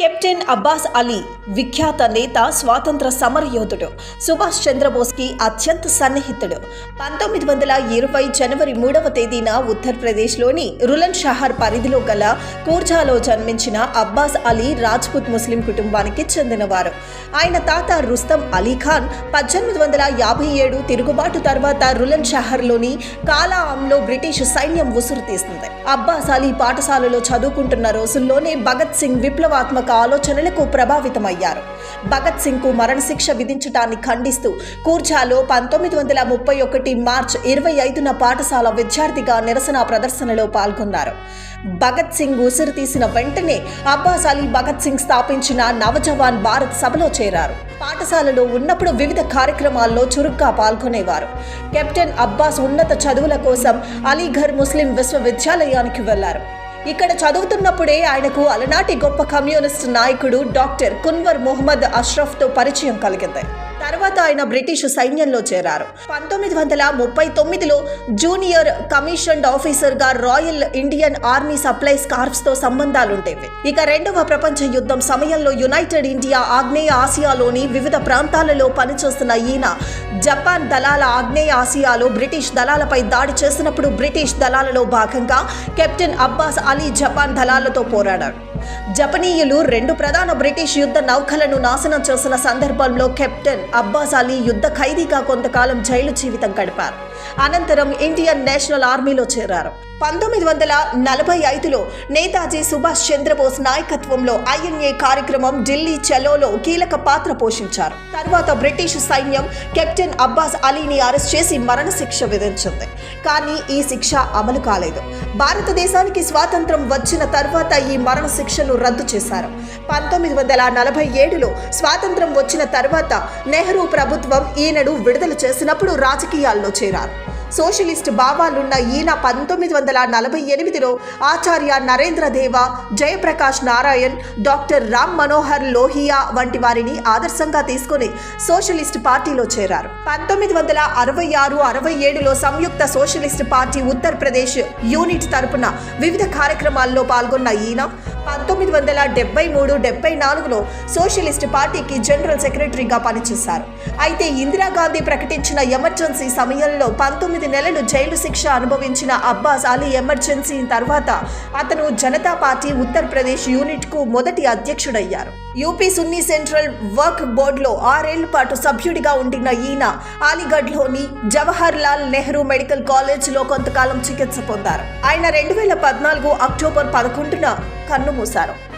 Captain Abbas Ali విఖ్యాత నేత స్వాతంత్ర సమరయోధుడు సుభాష్ చంద్రబోస్కి అత్యంత సన్నిహితుడు. పంతొమ్మిది వందల ఇరవై జనవరి మూడవ తేదీన ఉత్తరప్రదేశ్లోని రులన్ షహర్ పరిధిలో గల కూర్జాలో జన్మించిన అబ్బాస్ అలీ రాజ్పుత్ ముస్లిం కుటుంబానికి చెందినవారు. ఆయన తాత రుస్తం అలీ ఖాన్ పద్దెనిమిది వందల యాభై ఏడు తిరుగుబాటు తర్వాత రులన్ షహర్లోని కాలాంలో బ్రిటిష్ సైన్యం ఉసురు తీసింది. అబ్బాస్ అలీ పాఠశాలలో చదువుకుంటున్న రోజుల్లోనే భగత్ సింగ్ విప్లవాత్మక ఆలోచనలకు ప్రభావితమయ్యారు. భగత్ సింగ్కు మరణశిక్ష విధించటాన్ని ఖండిస్తూ కూర్చాలో పంతొమ్మిది వందల ముప్పై ఒకటి మార్చ్ ఇరవై ఐదున పాఠశాల విద్యార్థిగా నిరసన ప్రదర్శనలో పాల్గొన్నారు. భగత్ సింగ్ ఉసిరు తీసిన వెంటనే అబ్బాస్ అలీ భగత్ సింగ్ స్థాపించిన నవజవాన్ భారత్ సభలో చేరారు. పాఠశాలలో ఉన్నప్పుడు వివిధ కార్యక్రమాల్లో చురుగ్గా పాల్గొనేవారు. కెప్టెన్ అబ్బాస్ ఉన్నత చదువుల కోసం అలీఘర్ ముస్లిం విశ్వవిద్యాలయానికి వెళ్ళారు. ఇక్కడ చదువుతున్నప్పుడే ఆయనకు అలనాటి గొప్ప కమ్యూనిస్ట్ నాయకుడు డాక్టర్ కున్వర్ మొహమ్మద్ అష్రఫ్తో పరిచయం కలిగింది. తర్వాత ఆయన బ్రిటిష్ సైన్యంలో చేరారు. పంతొమ్మిది వందల ముప్పై తొమ్మిదిలో జూనియర్ కమిషన్డ్ ఆఫీసర్గా రాయల్ ఇండియన్ ఆర్మీ సప్లైస్ కార్ప్స్తో సంబంధాలుండేవి. ఇక రెండవ ప్రపంచ యుద్ధం సమయంలో యునైటెడ్ ఇండియా ఆగ్నేయ ఆసియాలోని వివిధ ప్రాంతాలలో పనిచేస్తున్న ఈయన జపాన్ దళాల ఆగ్నేయ ఆసియాలో బ్రిటిష్ దళాలపై దాడి చేసినప్పుడు బ్రిటిష్ దళాలలో భాగంగా కెప్టెన్ అబ్బాస్ అలీ జపాన్ దళాలతో పోరాడాడు జపనీయులు రెండు ప్రధాన బ్రిటిష్ యుద్ధ నౌకలను నాశనం చేసిన సందర్భంలో కెప్టెన్ అబ్బాస్ అలీ యుద్ధ ఖైదీగా కొంతకాలం జైలు జీవితం గడిపారు. అనంతరం ఇండియన్ నేషనల్ ఆర్మీలో చేరారు. పంతొమ్మిది వందల నలభై ఐదులో నేతాజీ సుభాష్ చంద్రబోస్ నాయకత్వంలో ఐఎన్ఏ కార్యక్రమం ఢిల్లీ చలోలో కీలక పాత్ర పోషించారు. తర్వాత బ్రిటిష్ సైన్యం కెప్టెన్ అబ్బాస్ అలీని అరెస్ట్ చేసి మరణశిక్ష విధించింది. కానీ ఈ శిక్ష అమలు కాలేదు. భారతదేశానికి స్వాతంత్రం వచ్చిన తర్వాత ఈ మరణ శిక్షను రద్దు చేశారు. పంతొమ్మిది వందల నలభై ఏడులో స్వాతంత్రం వచ్చిన తర్వాత నెహ్రూ ప్రభుత్వం ఈయనడు విడుదల చేసినప్పుడు రాజకీయాల్లో చేరారు. సోషలిస్ట్ భావాలున్న ఈయన పంతొమ్మిది వందల నలభై ఎనిమిదిలో ఆచార్య నరేంద్ర దేవ జయప్రకాష్ నారాయణ్ డాక్టర్ రామ్ మనోహర్ లోహియా వంటి వారిని ఆదర్శంగా తీసుకుని సోషలిస్ట్ పార్టీలో చేరారు. పంతొమ్మిది వందల అరవై ఆరు అరవై ఏడులో Samyukta socialist party Uttar Pradesh unit తరపున వివిధ కార్యక్రమాల్లో పాల్గొన్న ఈయన పంతొమ్మిది వందల డెబ్బై మూడు డెబ్బై నాలుగులో సోషలిస్ట్ పార్టీకి జనరల్ సెక్రటరీగా పనిచేశారు. అయితే ఇందిరాగాంధీ ప్రకటించిన ఎమర్జెన్సీ సమయంలో పంతొమ్మిది నెలలు జైలు శిక్ష అనుభవించిన అబ్బాస్ అలీ ఎమర్జెన్సీ తర్వాత అతను జనతా పార్టీ ఉత్తరప్రదేశ్ యూనిట్కు మొదటి అధ్యక్షుడయ్యారు. యూపీ సున్నీ సెంట్రల్ వర్క్ బోర్డులో ఆరేళ్ళ పాటు సభ్యుడిగా ఉండిన ఈయన అలీగఢ్లోని జవహర్ లాల్ నెహ్రూ మెడికల్ కాలేజ్లో కొంతకాలం చికిత్స పొందారు. ఆయన రెండు వేల పద్నాలుగు అక్టోబర్ పదకొండున కన్నుమూశారు